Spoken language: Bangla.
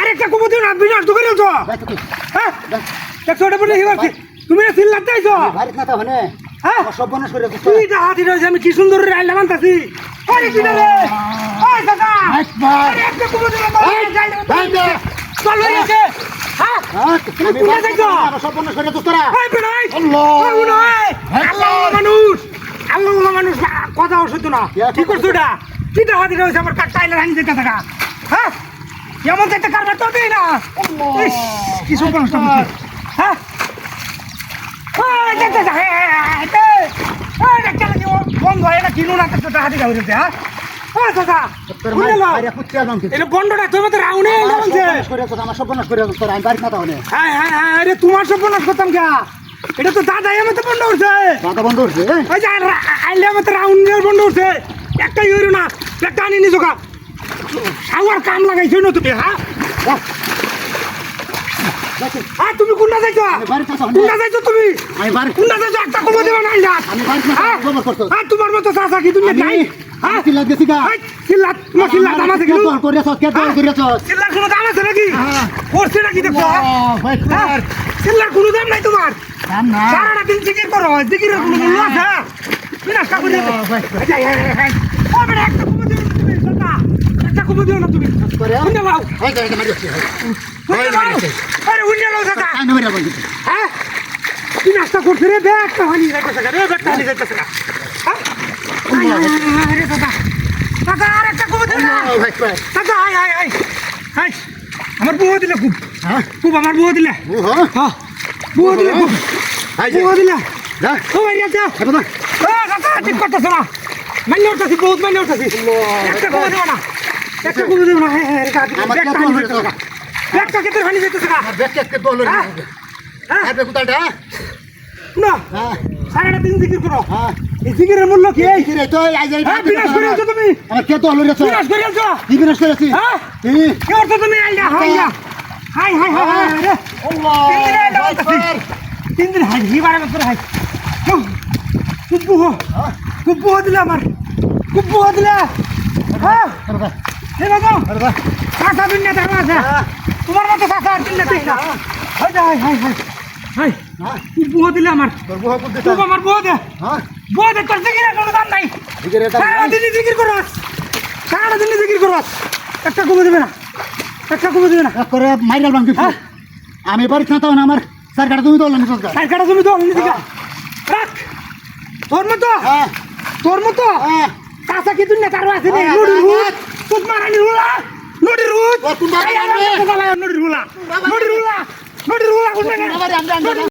আরেকটা কুমু না তো হ্যাঁ? দেখছ এটা বলে তুমি না না তো হনে হ্যাঁ? সব বনস করে তুই হাতি রয়েছে আমি কি সুন্দর রাইলা মানতাছি। আরে কি রে ওই দাদা একবার। আরে একটা কুমু দিও না মানুষ। আল্লাহ মানুষ আ- কথা অসহ্য না। কি করছ এটা? কিটা হাতি রয়েছে আমার কাঠ টাইলে ভাঙি যেতে থাকা। হ্যাঁ? এমন একটা কারবার তো দেই না। ইস, কি সব মানুষটা বুঝছি হ্যাঁ? হ্যাঁ, হ্যাঁ, হ্যাঁ, বন্ধ হয় না হাতি হ্যাঁ? দাদা এটা বন্ধটা তুমি তো রাউনে করে দিছ আমার সব বনস করে তোরা আমি বাড়িতে না তো হনে হ্যাঁ হ্যাঁ হ্যাঁ আরে তোমার সব বনাস করতাম কে এটা তো দাদাই আমার তো বন্ধ উঠছে দাদা বন্ধ হচ্ছে ওই যে আইলে আমার তো রাউন্ডের বন্ধ উঠছে একটা ইউরো না একটা আনি নিজো কা সাওয়ার কাম লাগাইছো না তুমি হ্যাঁ? হ্যাঁ তুমি কোনটা যাইছো? তো কোনটা যাইছো তুমি? বাড়ি কোনটা যাইছো? একটা কমে দেবে না হ্যাঁ? করছ হ্যাঁ তোমার মতো চাচা কি তুমি? নাই? হ্যাঁ চিল্লা গেছি গা এই, চিল্লা তোমার চিল্লা দাম আছে কে কিন্তু দল করিয়াছ কে দল করিয়াছ চিল্লার কোনো দাম আছে নাকি হ্যাঁ। করছে নাকি হ্যাঁ? হ্যাঁ? চিল্লার কোনো দাম নাই তোমার সারাটা দিন জিকির করো জিকিরের কোনো মূল্য আছে বিনাশ কাকু একটা কুমু দিও না তুমি সরকার একটা কুমু দিও না তুমি করে উন্ডে আছে আরে উন্ডে লাও দাদা হ্যাঁ বিনাশটা করছে রে ব্যাগটা হানি যাইতেছে রে ব্যাগটা হানি যাইতেছে আমার বুয়া দিলে খুব। হ্যাঁ? খুব আমার বুয়া দিলে। ও হ্যাঁ। বুয়া দিলে খুব। যা। বুয়া দিলে। যা। ও না ও কাকা ঠিক করতেছ না। মান্য উঠতেছি বহুত মান্য উঠতেছি। একটা কমে দেবো না। একটা কমে দেবো না। হ্যাঁ হ্যাঁ রেখা ব্যাগটা হানি যেতেছে না। কেটে হ্যাঁ? হ্যাঁ না। হ্যাঁ। সারাটা দিন জিকির করো হ্যাঁ। এই জিকিরের মূল্য কি? এই কি রে তো আই যাই হ্যাঁ বিনাশ করে আছো তুমি। আমার কে দল হইছে বিনাশ করে আছো। কি বিনাশ করেছি হ্যাঁ। এই। কি করছ তুমি? আইলা হাইলা হাই হাই হাই হাই রে। আল্লাহ তিন দিনে হাই হিবারে বছর হাই। খুব বুহ খুব বুহ দিলে আমার। খুব বুহ দিলে। হ্যাঁ। হে বাবা। আরে ভাই চাষা দুনিয়া দেখা আছে। তোমার মতো দেখি না। হাই হাই হাই। বুহ দিলে আমার। তোর আমার বুহ দে। হ্যাঁ। বুহ দে তোর জিকিরের কোনো দাম নাই। সারা দিন জিকির করস সারা দিন জিকির করস একটা কমে দেবে না। একটা কমে দেবে না। করে বাঙ্গি হ্যাঁ। আমি বাড়িতে না তো না আমার সরকার তুমি দল নিছ সাইকেলটা তুমি রাখ। তোর মতো। হ্যাঁ। তোর মতো। হ্যাঁ। কাঁচা কি দুনিয়া কারও আছে নি তুত মারানি রুলা। নুডি রুট ও, তুমি বাবা রুলা। রুলা। আমি